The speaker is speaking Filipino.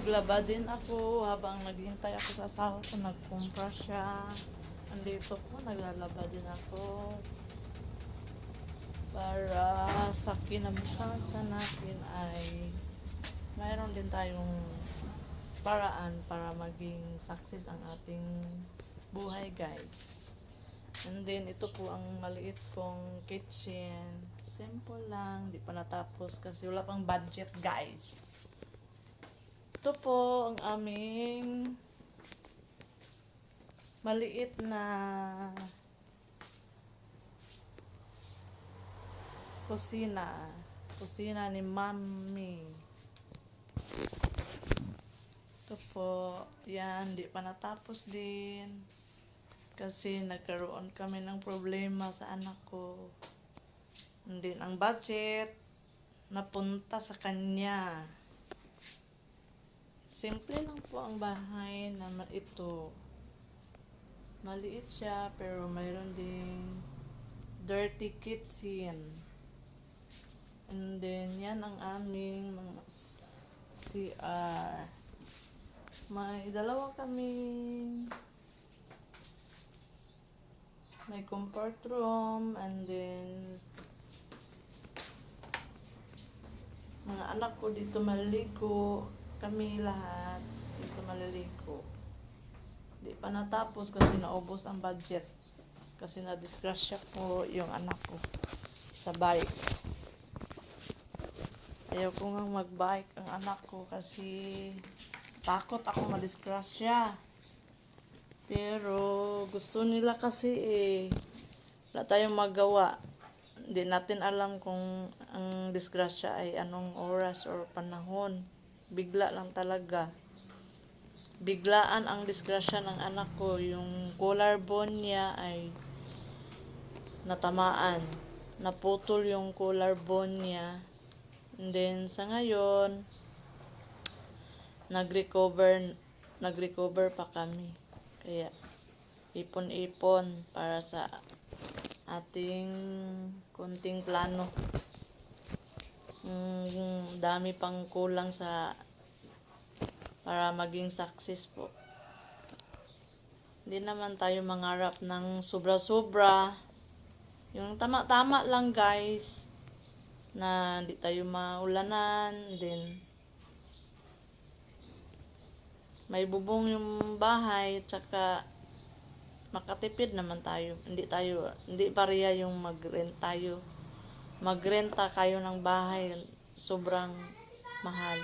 Naglaba din ako habang naghihintay ako sa asawa ko. Nagkumpra siya. Andito po, naglalaba din ako. Para sa kinabukasan natin ay mayroon din tayong paraan para maging success ang ating buhay guys. And then ito po ang maliit kong kitchen. Simple lang, di pa natapos kasi wala pang budget guys. Ito po ang aming maliit na kusina. Kusina ni Mami. Ito po, yan, di pa natapos din. Kasi nagkaroon kami ng problema sa anak ko. Then, ang budget, napunta sa kanya. Simple lang po ang bahay naman ito. Maliit siya, pero mayroon ding dirty kitchen. And then, yan ang aming mga CR. May dalawa kaming may comfort room and then mga anak ko dito maliligo kami lahat dito maliligo. Di pa natapos kasi naubos ang budget. Kasi na-disgrasya po yung anak ko sa bike. Ayaw ko nga mag-bike ang anak ko kasi takot ako madisgrasya. Pero gusto nila kasi eh wala tayong magawa. Hindi natin alam kung ang disgrasya ay anong oras or panahon bigla lang talaga. Biglaan ang disgrasya ng anak ko. Yung collarbone niya ay natamaan. Naputol yung collarbone niya. And then sa ngayon nag-recover nag-recover pa kami. Kaya ipon-ipon para sa ating kunting plano mm, dami pang kulang sa para maging success po hindi naman tayo mangarap ng sobra-sobra yung tama-tama lang guys na hindi tayo maulanan then may bubong yung bahay at saka makatipid naman tayo. Hindi tayo, hindi pareha yung mag-rent tayo. Magrenta kayo ng bahay, sobrang mahal.